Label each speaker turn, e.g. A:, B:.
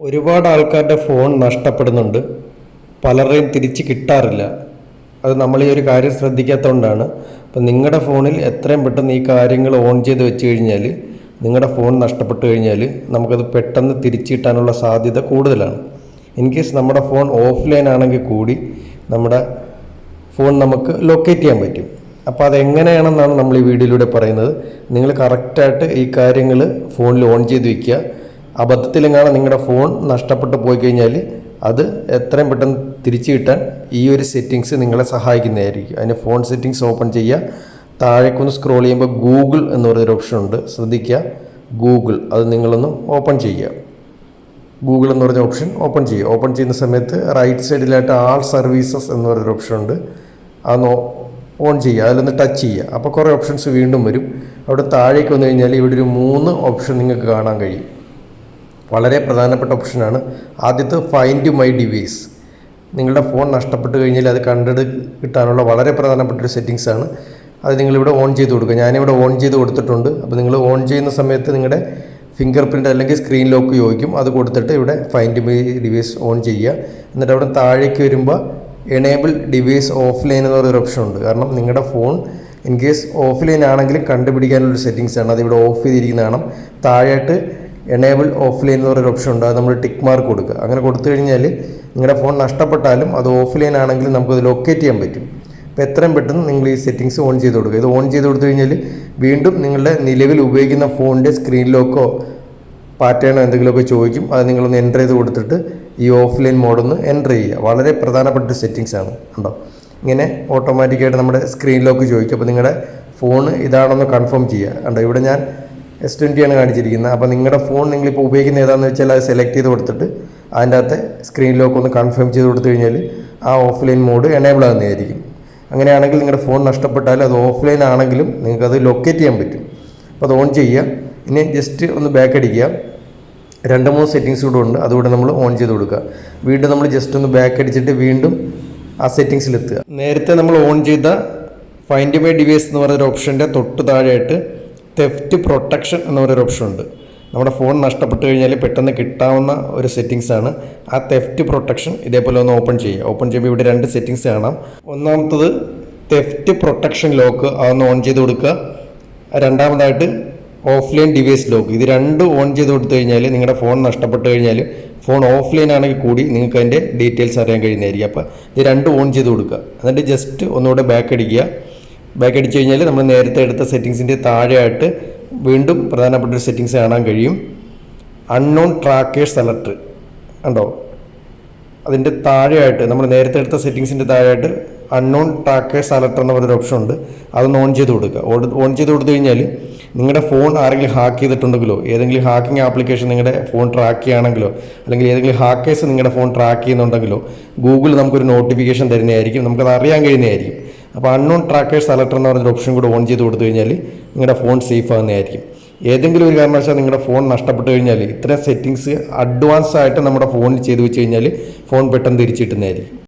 A: ഒരുപാട് ആൾക്കാരുടെ ഫോൺ നഷ്ടപ്പെടുന്നുണ്ട്. പലരുടെയും തിരിച്ച് കിട്ടാറില്ല. അത് നമ്മൾ ഈ ഒരു കാര്യം ശ്രദ്ധിക്കാത്തതുകൊണ്ടാണ് അപ്പം നിങ്ങളുടെ ഫോണിൽ എത്രയും പെട്ടെന്ന് ഈ കാര്യങ്ങൾ ഓൺ ചെയ്ത് വെച്ച് കഴിഞ്ഞാൽ നിങ്ങളുടെ ഫോൺ നഷ്ടപ്പെട്ടു കഴിഞ്ഞാൽ നമുക്കത് പെട്ടെന്ന് തിരിച്ചു കിട്ടാനുള്ള സാധ്യത കൂടുതലാണ്. ഇൻ കേസ് നമ്മുടെ ഫോൺ ഓഫ്ലൈൻ ആണെങ്കിൽ കൂടി നമ്മുടെ ഫോൺ നമുക്ക് ലൊക്കേറ്റ് ചെയ്യാൻ പറ്റും. അപ്പോൾ അതെങ്ങനെയാണെന്നാണ് നമ്മൾ ഈ വീഡിയോയിലൂടെ പറയുന്നത്. നിങ്ങൾ കറക്റ്റായിട്ട് ഈ കാര്യങ്ങൾ ഫോണിൽ ഓൺ ചെയ്ത് വെക്കുക. അബദ്ധത്തിലെങ്ങാണ് നിങ്ങളുടെ ഫോൺ നഷ്ടപ്പെട്ടു പോയി കഴിഞ്ഞാൽ അത് എത്രയും പെട്ടെന്ന് തിരിച്ചു കിട്ടാൻ ഈ ഒരു സെറ്റിങ്സ് നിങ്ങളെ സഹായിക്കുന്നതായിരിക്കും. അതിന് ഫോൺ സെറ്റിങ്സ് ഓപ്പൺ ചെയ്യുക. താഴേക്കൊന്ന് സ്ക്രോൾ ചെയ്യുമ്പോൾ ഗൂഗിൾ എന്ന് പറയുന്നൊരു ഓപ്ഷൻ ഉണ്ട്. ശ്രദ്ധിക്കുക. ഗൂഗിൾ അത് നിങ്ങളൊന്ന് ഓപ്പൺ ചെയ്യുക. ഗൂഗിൾ എന്ന് പറഞ്ഞ ഓപ്ഷൻ ഓപ്പൺ ചെയ്യുക. ഓപ്പൺ ചെയ്യുന്ന സമയത്ത് റൈറ്റ് സൈഡിലായിട്ട് ആൾ സർവീസസ് എന്ന് പറയുന്നൊരു ഓപ്ഷൻ ഉണ്ട്. അത് ഓൺ ചെയ്യുക. അതിലൊന്ന് ടച്ച് ചെയ്യുക. അപ്പോൾ കുറേ ഓപ്ഷൻസ് വീണ്ടും വരും. അവിടെ താഴേക്ക് വന്നു കഴിഞ്ഞാൽ ഇവിടെ ഒരു മൂന്ന് ഓപ്ഷൻ നിങ്ങൾക്ക് കാണാൻ കഴിയും. വളരെ പ്രധാനപ്പെട്ട ഓപ്ഷനാണ്. ആദ്യത്തെ ഫൈൻഡ് മൈ ഡിവൈസ് നിങ്ങളുടെ ഫോൺ നഷ്ടപ്പെട്ട് കഴിഞ്ഞാൽ അത് കണ്ടെട് കിട്ടാനുള്ള വളരെ പ്രധാനപ്പെട്ട ഒരു സെറ്റിങ്സ് ആണ്. അത് നിങ്ങളിവിടെ ഓൺ ചെയ്ത് കൊടുക്കുക. ഞാനിവിടെ ഓൺ ചെയ്ത് കൊടുത്തിട്ടുണ്ട്. അപ്പോൾ നിങ്ങൾ ഓൺ ചെയ്യുന്ന സമയത്ത് നിങ്ങളുടെ ഫിംഗർ പ്രിന്റ് അല്ലെങ്കിൽ സ്ക്രീൻ ലോക്ക് ചോദിക്കും. അത് കൊടുത്തിട്ട് ഇവിടെ ഫൈൻഡ് മൈ ഡിവൈസ് ഓൺ ചെയ്യുക. എന്നിട്ട് അവിടെ താഴേക്ക് വരുമ്പോൾ എനേബിൾ ഡിവൈസ് ഓഫ്ലൈൻ എന്ന് പറയുന്ന ഓപ്ഷൻ ഉണ്ട്. കാരണം നിങ്ങളുടെ ഫോൺ ഇൻ കേസ് ഓഫ്ലൈൻ ആണെങ്കിലും കണ്ടുപിടിക്കാനുള്ളൊരു സെറ്റിങ്സ് ആണ്. അതിവിടെ ഓഫ് ചെയ്തിരിക്കുന്നതാണ് താഴെയായിട്ട് എനേബിൾ ഓഫ്ലൈൻ എന്ന് പറയുന്ന ഓപ്ഷൻ ഉണ്ട്. അത് നമ്മൾ ടിക്ക് മാർക്ക് കൊടുക്കുക. അങ്ങനെ കൊടുത്തു കഴിഞ്ഞാൽ നിങ്ങളുടെ ഫോൺ നഷ്ടപ്പെട്ടാലും അത് ഓഫ് ലൈൻ ആണെങ്കിലും നമുക്കത് ലൊക്കേറ്റ് ചെയ്യാൻ പറ്റും. അപ്പോൾ എത്രയും പെട്ടെന്ന് നിങ്ങൾ ഈ സെറ്റിങ്സ് ഓൺ ചെയ്ത് കൊടുക്കുക. ഇത് ഓൺ ചെയ്ത് കൊടുത്തു കഴിഞ്ഞാൽ വീണ്ടും നിങ്ങളുടെ നിലവിൽ ഉപയോഗിക്കുന്ന ഫോണിന്റെ സ്ക്രീൻ ലോക്കോ പാറ്റേണോ എന്തെങ്കിലുമൊക്കെ ചോദിക്കും. അത് നിങ്ങളൊന്ന് എന്റർ ചെയ്ത് കൊടുത്തിട്ട് ഈ ഓഫ്ലൈൻ മോഡൊന്ന് എന്റർ ചെയ്യുക. വളരെ പ്രധാനപ്പെട്ട സെറ്റിങ്സ് ആണ് ഉണ്ടോ ഇങ്ങനെ ഓട്ടോമാറ്റിക്കായിട്ട് നമ്മുടെ സ്ക്രീൻ ലോക്ക് ചോദിക്കും. അപ്പോൾ നിങ്ങളുടെ ഫോൺ ഇതാണെന്ന് കൺഫേം ചെയ്യുക. ഉണ്ടോ ഇവിടെ ഞാൻ എസ് ട്വന്റി ആണ് കാണിച്ചിരിക്കുന്നത്. അപ്പോൾ നിങ്ങളുടെ ഫോൺ നിങ്ങളിപ്പോൾ ഉപയോഗിക്കുന്ന ഏതാണെന്ന് വെച്ചാൽ അത് സെലക്ട് ചെയ്ത് കൊടുത്തിട്ട് അതിന്റെ അകത്തെ സ്ക്രീൻ ലോക്ക് ഒന്ന് കൺഫേം ചെയ്ത് കൊടുത്തു കഴിഞ്ഞാൽ ആ ഓഫ്ലൈൻ മോഡ് എനേബിൾ ആകുന്നതായിരിക്കും. അങ്ങനെയാണെങ്കിൽ നിങ്ങളുടെ ഫോൺ നഷ്ടപ്പെട്ടാൽ അത് ഓഫ്ലൈൻ ആണെങ്കിലും നിങ്ങൾക്കത് ലൊക്കേറ്റ് ചെയ്യാൻ പറ്റും. അപ്പോൾ അത് ഓൺ ചെയ്യുക. ഇനി ജസ്റ്റ് ഒന്ന് ബാക്ക് അടിക്കുക. രണ്ട് മൂന്ന് സെറ്റിങ്സ് കൂടെ ഉണ്ട്. അതുകൂടെ നമ്മൾ ഓൺ ചെയ്ത് കൊടുക്കുക. വീണ്ടും നമ്മൾ ജസ്റ്റ് ഒന്ന് ബാക്ക് അടിച്ചിട്ട് വീണ്ടും ആ സെറ്റിങ്സിലെത്തുക നേരത്തെ നമ്മൾ ഓൺ ചെയ്ത ഫൈൻഡ് മൈ ഡിവൈസ് എന്ന് പറയുന്ന ഓപ്ഷന്റെ തൊട്ട് താഴെയായിട്ട് തെഫ്റ്റ് പ്രൊട്ടക്ഷൻ എന്ന് പറയുന്ന ഓപ്ഷൻ ഉണ്ട്. നമ്മുടെ ഫോൺ നഷ്ടപ്പെട്ട് കഴിഞ്ഞാൽ പെട്ടെന്ന് കിട്ടാവുന്ന ഒരു സെറ്റിങ്സ് ആണ്. ആ തെഫ്റ്റ് പ്രൊട്ടക്ഷൻ ഇതേപോലെ ഒന്ന് ഓപ്പൺ ചെയ്യുക. ഓപ്പൺ ചെയ്യുമ്പോൾ ഇവിടെ രണ്ട് സെറ്റിങ്സ് കാണാം. ഒന്നാമത്തത് തെഫ്റ്റ് പ്രൊട്ടക്ഷൻ ലോക്ക് അതൊന്ന് ഓൺ ചെയ്ത് കൊടുക്കുക. രണ്ടാമതായിട്ട് ഓഫ്ലൈൻ ഡിവൈസ് ലോക്ക് ഇത് രണ്ട് ഓൺ ചെയ്ത് കൊടുത്തു കഴിഞ്ഞാൽ നിങ്ങളുടെ ഫോൺ നഷ്ടപ്പെട്ട് കഴിഞ്ഞാൽ ഫോൺ ഓഫ്ലൈൻ ആണെങ്കിൽ കൂടി നിങ്ങൾക്ക് അതിന്റെ ഡീറ്റെയിൽസ് അറിയാൻ കഴിയുന്നതായിരിക്കും. അപ്പോൾ ഇത് രണ്ടും ഓൺ ചെയ്ത് കൊടുക്കുക. എന്നിട്ട് ജസ്റ്റ് ഒന്നുകൂടെ ബാക്ക് അടിക്കുക. ബാക്ക് അടിച്ചു കഴിഞ്ഞാൽ നമ്മൾ നേരത്തെ എടുത്ത സെറ്റിങ്സിന്റെ താഴെയായിട്ട് വീണ്ടും പ്രധാനപ്പെട്ട ഒരു സെറ്റിങ്സ് കാണാൻ കഴിയും. അൺനോൺ ട്രാക്കേഴ്സ് അലർട്ട് ഉണ്ടോ അതിന്റെ താഴെയായിട്ട് നമ്മൾ നേരത്തെ എടുത്ത സെറ്റിങ്സിന്റെ താഴെയായിട്ട് അൺനോൺ ട്രാക്കേഴ്സ് അലർട്ട് എന്ന് പറയുന്ന ഓപ്ഷൻ ഉണ്ട്. അതൊന്ന് ഓൺ ചെയ്ത് കൊടുക്കുക. ഓൺ ചെയ്ത് കൊടുത്തു കഴിഞ്ഞാൽ നിങ്ങളുടെ ഫോൺ ആരെങ്കിലും ഹാക്ക് ചെയ്തിട്ടുണ്ടെങ്കിലോ ഏതെങ്കിലും ഹാക്കിംഗ് ആപ്ലിക്കേഷൻ നിങ്ങളുടെ ഫോൺ ട്രാക്ക് ചെയ്യുകയാണെങ്കിലോ അല്ലെങ്കിൽ ഏതെങ്കിലും ഹാക്കേഴ്സ് നിങ്ങളുടെ ഫോൺ ട്രാക്ക് ചെയ്യുന്നുണ്ടെങ്കിലോ ഗൂഗിൾ നമുക്കൊരു നോട്ടിഫിക്കേഷൻ തരുന്നതായിരിക്കും. നമുക്കത് അറിയാൻ കഴിയുന്നതായിരിക്കും. അപ്പോൾ അൺനോൺ ട്രാക്കേഴ്സ് അലർട്ട് എന്ന് പറഞ്ഞൊരു ഓപ്ഷൻ കൂടെ ഓൺ ചെയ്ത് കൊടുത്തു കഴിഞ്ഞാൽ നിങ്ങളുടെ ഫോൺ സേഫ് ആകുന്നതായിരിക്കും ഏതെങ്കിലും ഒരു കാരണവശാൽ നിങ്ങളുടെ ഫോൺ നഷ്ടപ്പെട്ട് കഴിഞ്ഞാൽ ഇത്തരം സെറ്റിങ്സ് അഡ്വാൻസ് ആയിട്ട് നമ്മുടെ ഫോണിൽ ചെയ്തു വെച്ച് കഴിഞ്ഞാൽ ഫോൺ പെട്ടെന്ന് തിരിച്ചിട്ടുന്നതായിരിക്കും